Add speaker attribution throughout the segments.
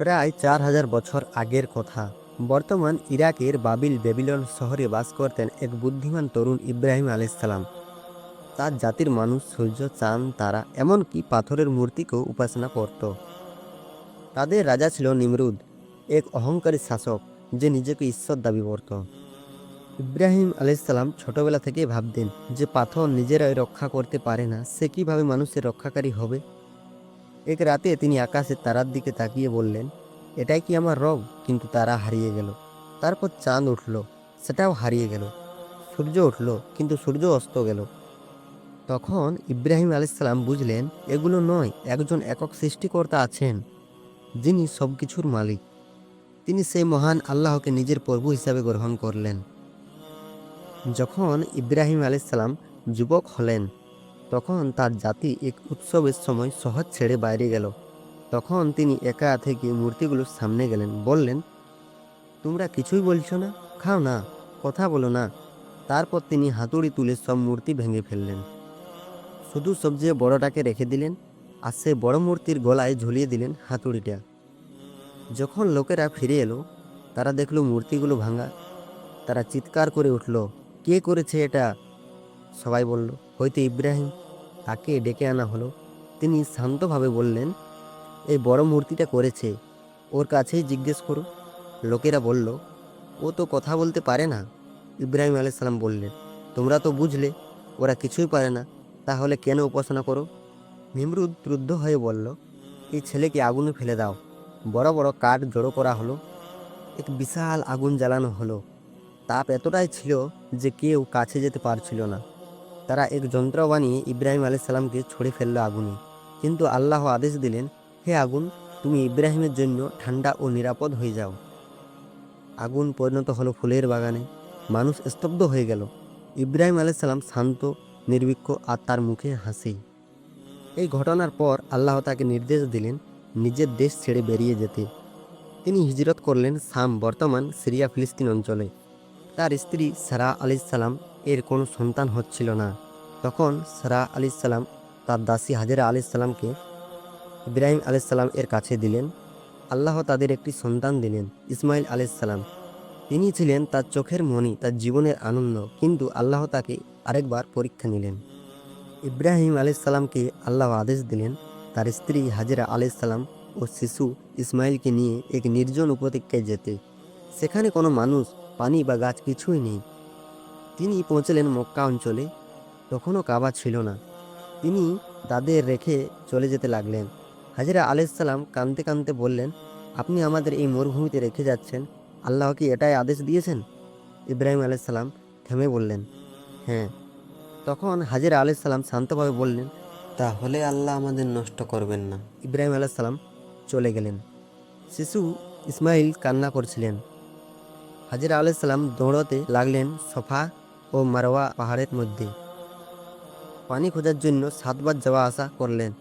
Speaker 1: প্রায় চার হাজার বছর আগের কথা। বর্তমান ইরাকের বাবিল বেবিলন শহরে বাস করতেন এক বুদ্ধিমান তরুণ ইব্রাহিম আলাইসালাম তার জাতির মানুষ সূর্য, চাঁদ, তারা এমনকি পাথরের মূর্তিকেও উপাসনা করত। তাদের রাজা ছিল নিমরুদ, এক অহংকারী শাসক যে নিজেকে ঈশ্বর দাবি করত। ইব্রাহিম আলাইসাল্লাম ছোটবেলা থেকেই ভাবতেন যে পাথর নিজেরাই রক্ষা করতে পারে না, সে কীভাবে মানুষের রক্ষাকারী হবে? এক রাতে তিনি আকাশের তারার দিকে তাকিয়ে বললেন, এটাই কি আমার রব? কিন্তু তারা হারিয়ে গেল। তারপর চাঁদ উঠল, সেটাও হারিয়ে গেল। সূর্য উঠল, কিন্তু সূর্য অস্ত গেল। তখন ইব্রাহিম আলাইসাল্লাম বুঝলেন, এগুলো নয়, একজন একক সৃষ্টিকর্তা আছেন, যিনি সব কিছুর মালিক। তিনি সেই মহান আল্লাহকে নিজের প্রভু হিসাবে গ্রহণ করলেন। যখন ইব্রাহিম আলাইসাল্লাম যুবক হলেন তখন তার জাতি এক উৎসবের সময় শহর ছেড়ে বাইরে গেল। তখন তিনি একা থেকে মূর্তিগুলোর সামনে গেলেন, বললেন, তোমরা কিছুই বলছো না, খাও না, কথা বলো না। তারপর তিনি হাতুড়ি তুলে সব মূর্তি ভেঙে ফেললেন। শুধু সবচেয়ে বড়টাকে রেখে দিলেন আর সে বড় মূর্তির গলায় ঝুলিয়ে দিলেন হাতুড়িটা। যখন লোকেরা ফিরে এলো, তারা দেখল মূর্তিগুলো ভাঙা। তারা চিৎকার করে উঠল, কে করেছে এটা? সবাই বলল, হয়তো ইব্রাহিম। তাকে ডেকে আনা হলো। তিনি শান্তভাবে বললেন, এই বড় মূর্তিটা করেছে। ওর কাছেই জিজ্ঞেস করো। লোকেরা বলল, ও তো কথা বলতে পারে না। ইব্রাহিম আলাইসাল্লাম বললেন, তোমরা তো বুঝলে, ওরা কিছুই পারে না। তাহলে কেন উপাসনা করো? নিমরুদ ক্রুদ্ধ হয়ে বলল, এই ছেলেকে আগুনে ফেলে দাও। বড় বড় কাঠ জড়ো করা হলো। এক বিশাল আগুন জ্বালানো হলো। তাপ এতটাই ছিল যে কেউ কাছে যেতে পারছিল না। তারা এক যন্ত্র বানিয়ে ইব্রাহিম আলাইসাল্লামকে ছড়ে ফেলল আগুনে। কিন্তু আল্লাহ আদেশ দিলেন, হে আগুন, তুমি ইব্রাহিমের জন্য ঠান্ডা ও নিরাপদ হয়ে যাও। আগুন পরিণত হলো ফুলের বাগানে। মানুষ স্তব্ধ হয়ে গেল। ইব্রাহিম আলাইসাল্লাম শান্ত, নির্বিক্ষ আর তার মুখে হাসি। এই ঘটনার পর আল্লাহ তাকে নির্দেশ দিলেন, নিজের দেশ ছেড়ে বেরিয়ে যেতে। তিনি হিজরত করলেন সাম বর্তমান সিরিয়া ফিলিস্তিন অঞ্চলে। তার স্ত্রী সারা আলি এর কোনো সন্তান হচ্ছিল না। তখন সারা আলি সালাম তার দাসী হাজেরা আলি সালামকে ইব্রাহিম আলাইসাল্লাম এর কাছে দিলেন। আল্লাহ তাদের একটি সন্তান দিলেন, ইসমাইল আলাইসাল্লাম তিনি ছিলেন তার চোখের মণি তার জীবনের আনন্দ, কিন্তু আল্লাহ তাকে আরেকবার পরীক্ষা নিলেন। ইব্রাহিম আলাইসাল্লামকে আল্লাহ আদেশ দিলেন, তার স্ত্রী হাজেরা আলাইসাল্লাম ও শিশু ইসমাইলকে নিয়ে এক নির্জন উপত্যকায় যেতে। সেখানে কোনো মানুষ, পানি বা গাছ কিছুই নেই। তিনি পৌঁছলেন মক্কা অঞ্চলে। তখনও কাবা ছিল না। তিনি তাদের রেখে চলে যেতে লাগলেন। হাজিরা আলাইসাল্লাম কানতে কানতে বললেন আপনি আমাদের এই মরুভূমিতে রেখে যাচ্ছেন। আল্লাহ কি এটাই আদেশ দিয়েছেন? ইব্রাহিম আলাইসাল্লাম থেমে বললেন হ্যাঁ। তখন হাজিরা আলাইসাল্লাম শান্তভাবে বললেন তাহলে আল্লাহ আমাদের নষ্ট করবেন না। ইব্রাহিম আলাইসাল্লাম চলে গেলেন। শিশু ইসমাইল কান্না করছিলেন। হাজিরা আলাইসাল্লাম দৌড়তে লাগলেন সফা ও মারওয়া পাহাড়ের মধ্যে। পানি খোঁজার জন্য সাতবার যাওয়া আসা করলেন।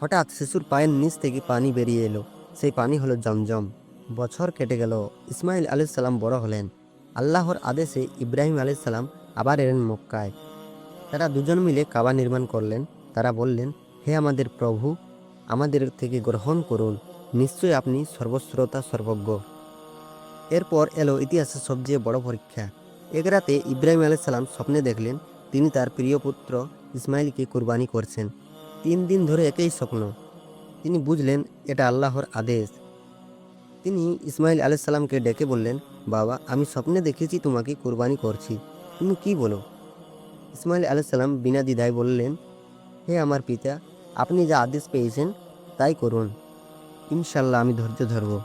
Speaker 1: হঠাৎ শিশুর পায়ের নিচ থেকে পানি বেরিয়ে এলো। সেই পানি হলো জমজম। বছর কেটে গেল। ইসমাইল আলাইসাল্লাম বড় হলেন। আল্লাহর আদেশে ইব্রাহিম আলাইসাল্লাম আবার এলেন মক্কায়। তারা দুজন মিলে কাবা নির্মাণ করলেন। তারা বললেন, হে আমাদের প্রভু, আমাদের থেকে গ্রহণ করুন। নিশ্চয়ই আপনি সর্বশ্রোতা, সর্বজ্ঞ। এরপর এলো ইতিহাসের সবচেয়ে বড় পরীক্ষা। এক রাতে ইব্রাহিম আলাইসাল্লাম স্বপ্নে দেখলেন তিনি তার প্রিয় পুত্র ইসমাইলকে কুরবানি করছেন। তিন দিন ধরে একই স্বপ্ন। তিনি বুঝলেন, এটা আল্লাহর আদেশ। তিনি ইসমাইল আলাইসাল্লামকে ডেকে বললেন, বাবা, আমি স্বপ্নে দেখেছি তোমাকে কুরবানি করছি। তুমি কি বলো? ইসমাইল আলাইসাল্লাম বিনা দ্বিধায় বললেন, হে আমার পিতা, আপনি যা আদেশ পেয়েছেন, তাই করুন। ইনশাল্লাহ আমি ধৈর্য ধরব।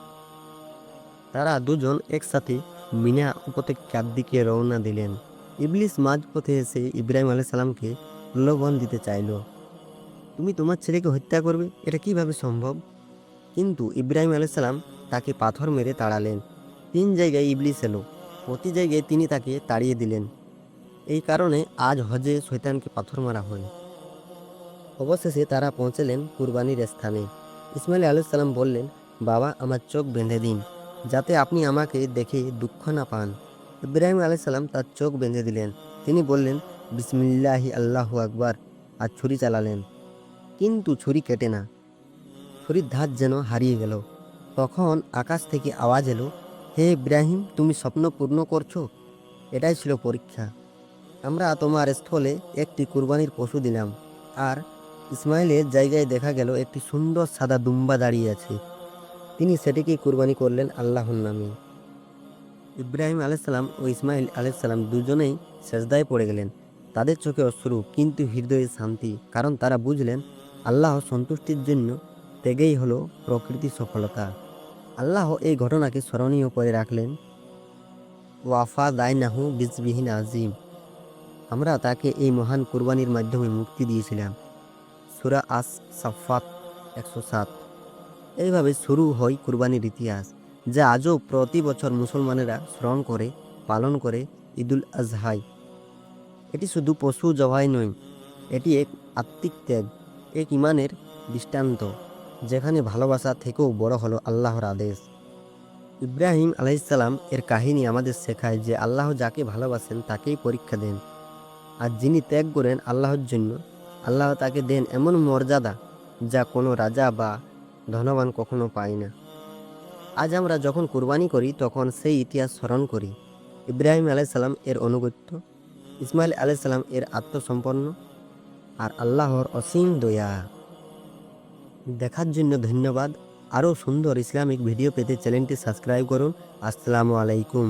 Speaker 1: তারা দুজন একসাথে মিনা উপত্যকার দিকে রওনা দিলেন। ইবলিস মাঝপথে এসে ইব্রাহিম আলাইসাল্লামকে প্রলোভন দিতে চাইল। তুমি তোমার ছেলেকে হত্যা করবে? এটা কীভাবে সম্ভব? কিন্তু ইব্রাহিম আলাইসাল্লাম তাকে পাথর মেরে তাড়ালেন। তিন জায়গায় ইবলিস এলো। প্রতি জায়গায় তিনি তাকে তাড়িয়ে দিলেন। এই কারণে আজ হজে শৈতানকে পাথর মারা হয়। অবশেষে তারা পৌঁছলেন কুরবানির স্থানে। ইসমাইল আলাইসাল্লাম বললেন, বাবা, আমার চোখ বেঁধে দিন, যাতে আপনি আমাকে দেখে দুঃখ না পান। ইব্রাহিম আলাইসাল্লাম তার চোখ বেঁধে দিলেন। তিনি বললেন, বিসমিল্লাহি আল্লাহু আকবার। আর ছুরি চালালেন। কিন্তু ছুরি কেটে না। ছুরির ধার যেন হারিয়ে গেল। তখন আকাশ থেকে আওয়াজ এলো, হে ইব্রাহিম, তুমি স্বপ্ন পূর্ণ করছ? এটাই ছিল পরীক্ষা। আমরা তোমার স্থলে একটি কুরবানির পশু দিলাম। আর ইসমাইলের জায়গায় দেখা গেল একটি সুন্দর সাদা দুম্বা দাঁড়িয়ে আছে। তিনি সেটিকে কুরবানি করলেন আল্লাহর নামে। ইব্রাহিম আলাইসাল্লাম ও ইসমাইল আলাইসাল্লাম দুজনেই সেজদায় পড়ে গেলেন। তাদের চোখে অশ্রু, কিন্তু হৃদয়ে শান্তি, কারণ তারা বুঝলেন, আল্লাহ সন্তুষ্টির জন্য ত্যাগেই হলো প্রকৃতি সফলতা। আল্লাহ এই ঘটনাকে স্মরণীয় করে রাখলেন, ওয়াফা দায়নাহু বিজবিহীন আজিম। আমরা তাকে এই মহান কুরবানির মাধ্যমে মুক্তি দিয়েছিলাম। সুরা আস সাফাত একশো সাত। এইভাবে শুরু হয় কুরবানির ইতিহাস। যা আজও প্রতি বছর মুসলমানেরা স্মরণ করে, পালন করে ঈদুল আজহাই এটি শুধু পশু জবাই নয়, এটি এক আত্মিক ত্যাগ, এক ইমানের দৃষ্টান্ত, যেখানে ভালোবাসা থেকেও বড় হলো আল্লাহর আদেশ। ইব্রাহিম আলাইসাল্লাম এর কাহিনী আমাদের শেখায় যে আল্লাহ যাকে ভালোবাসেন তাকেই পরীক্ষা দেন, আর যিনি ত্যাগ করেন আল্লাহর জন্য, আল্লাহ তাকে দেন এমন মর্যাদা যা কোনো রাজা বা ধনবান কখনো পায় না। আজ আমরা যখন কুরবানি করি, তখন সেই ইতিহাস স্মরণ করি। ইব্রাহিম আলাইসাল্লাম এর অনুগত্য, ইসমাইল আলাইসাল্লাম এর আত্মসম্পন্ন আর আল্লাহর অসীম দয়া। দেখার জন্য ধন্যবাদ। আরও সুন্দর ইসলামিক ভিডিও পেতে চ্যানেলটি সাবস্ক্রাইব করুন। আসসালামু আলাইকুম।